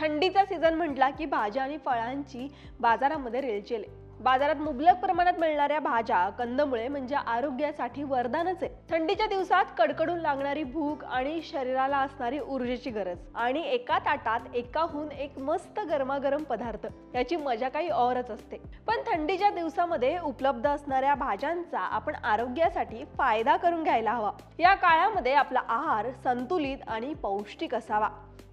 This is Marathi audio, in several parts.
थंडीचा सीझन म्हटला की भाज्या आणि फळांची बाजारामध्ये रेलचेल बाजारात मुबलक प्रमाणात मिळणाऱ्या भाज्या कंदमुळे म्हणजे आरोग्यासाठी वरदानच आहे. थंडीच्या दिवसात कडकडून लागणारी भूक आणि शरीराला असणारी ऊर्जेची गरज आणि एका ताटात एकाहून एक मस्त गरमागरम पदार्थ याची मजा काही औरच असते. पण थंडीच्या दिवसामध्ये उपलब्ध असणाऱ्या भाज्यांचा आपण आरोग्यासाठी फायदा करून घ्यायला हवा. या काळामध्ये आपला आहार संतुलित आणि पौष्टिक असावा.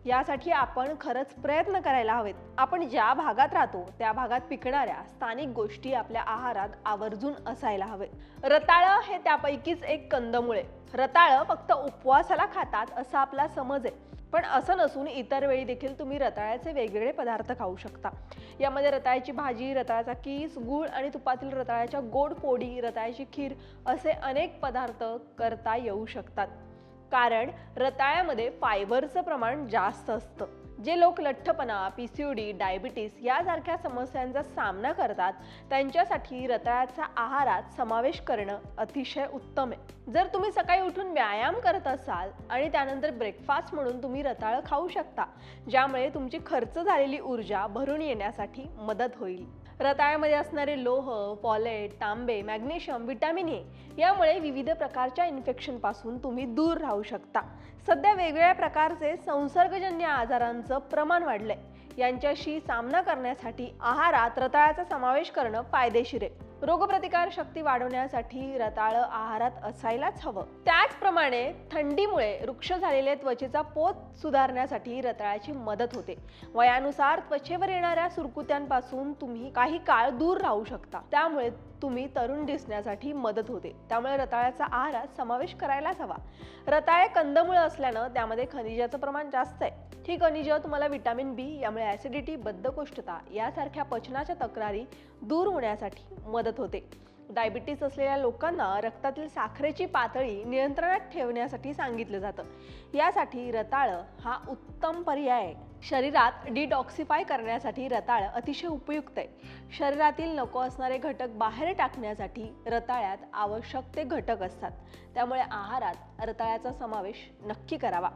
यासाठी आपण खरंच प्रयत्न करायला हवेत. आपण ज्या भागात राहतो त्या भागात पिकणाऱ्या स्थानिक गोष्टी आपल्या आहारात आवर्जून असायला हवेत. रताळं हे त्यापैकीच एक कंदमुळे. रताळं फक्त उपवासाला खातात असा आपला समज आहे. पण असं नसून इतर वेळी देखील तुम्ही रताळ्याचे वेगवेगळे पदार्थ खाऊ शकता. यामध्ये रताळ्याची भाजी रताळ्याचा कीस गूळ आणि तुपातील रताळ्याच्या गोड पोडी रताळ्याची खीर असे अनेक पदार्थ करता येऊ शकतात. कारण रताळ्यामध्ये फायबरचं प्रमाण जास्त असतं. जे लोक लठ्ठपणा पीसीओडी डायबिटीस यासारख्या समस्यांचा सामना करतात त्यांच्यासाठी रताळ्याचा आहारात समावेश करणं अतिशय उत्तम आहे. जर तुम्ही सकाळी उठून व्यायाम करत असाल आणि त्यानंतर ब्रेकफास्ट म्हणून तुम्ही रताळं खाऊ शकता ज्यामुळे तुमची खर्च झालेली ऊर्जा भरून येण्यासाठी मदत होईल. रताळ्यामध्ये असणारे लोह पॉलेट तांबे मॅग्नेशियम विटॅमिन ए यामुळे विविध प्रकारच्या इन्फेक्शनपासून तुम्ही दूर राहू शकता. सध्या वेगवेगळ्या प्रकारचे संसर्गजन्य आजारांचं प्रमाण वाढलंय. यांच्याशी सामना करण्यासाठी आहारात रताळ्याचा समावेश करणं फायदेशीर आहे. रोगप्रतिकार शक्ती वाढवण्यासाठी रताळं आहारात असायलाच हवं. त्याचप्रमाणे थंडीमुळे वृक्ष झालेले त्वचेचा पोत सुधारण्यासाठी रताळ्याची मदत होते. वयानुसार त्वचेवर येणाऱ्या सुरकुत्यांपासून तुम्ही काही काळ दूर राहू शकता. त्यामुळे तुम्ही तरुण दिसण्यासाठी मदत होते. त्यामुळे रताळ्याचा आहारात समावेश करायलाच हवा. रताळे कंदमुळं असल्यानं त्यामध्ये खनिजाचं प्रमाण जास्त आहे. ही खनिज तुम्हाला विटॅमिन बी यामुळे ॲसिडिटी बद्धकोष्ठता यासारख्या पचनाच्या तक्रारी दूर होण्यासाठी मदत मदत होते. डायबिटीस असलेल्या लोकांना रक्तातील साखरेची पातळी नियंत्रणात ठेवण्यासाठी सांगितलं जातं. यासाठी रताळं हा उत्तम पर्याय आहे. शरीरात डिटॉक्सिफाय करण्यासाठी रताळं अतिशय उपयुक्त आहे. शरीरातील नको असणारे घटक बाहेर टाकण्यासाठी रताळ्यात आवश्यक ते घटक असतात. त्यामुळे आहारात रताळ्याचा समावेश नक्की करावा.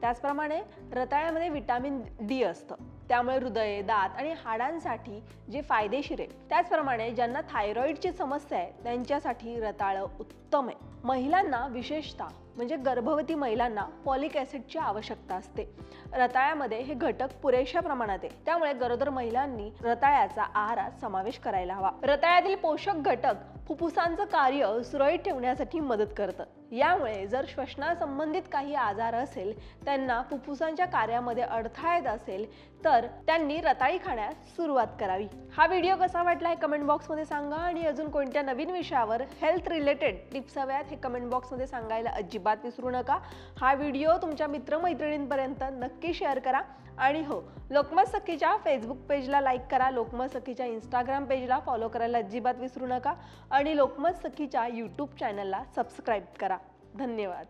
त्याचप्रमाणे रताळ्यामध्ये विटॅमिन डी असतं. त्यामुळे हृदय दात आणि हाडांसाठी जे फायदेशीर आहे त्याचप्रमाणे ज्यांना थायरॉईडची समस्या आहे त्यांच्यासाठी रताळं उत्तम आहे. महिलांना विशेषतः म्हणजे गर्भवती महिलांना पॉलिक ॲसिडची आवश्यकता असते. रताळ्यामध्ये हे घटक पुरेशा प्रमाणात आहे. त्यामुळे गरोदर महिलांनी रताळ्याचा आहारात समावेश करायला हवा. रताळ्यातील पोषक घटक फुफ्फुसांचं कार्य सुरळीत ठेवण्यासाठी मदत करतं. यामुळे जर श्वसनासंबंधित काही आजार असेल त्यांना फुफ्फुसांच्या कार्यामध्ये अडथळा येत असेल तर त्यांनी रताळी खाण्यास सुरुवात करावी. हा व्हिडिओ कसा वाटला हे कमेंट बॉक्समध्ये सांगा आणि अजून कोणत्या नवीन विषयावर हेल्थ रिलेटेड टिप्स हव्यात हे कमेंट बॉक्समध्ये सांगायला अजिबात अजिबात विसरू नका. हा व्हिडिओ तुमच्या मित्रमैत्रिणींपर्यंत नक्की शेअर करा. आणि हो लोकमत सखीच्या फेसबुक पेजला लाईक करा. लोकमत सखीच्या इंस्टाग्राम पेजला फॉलो करायला अजिबात विसरू नका. आणि लोकमत सखीच्या यूट्यूब चॅनलला सबस्क्राईब करा. धन्यवाद.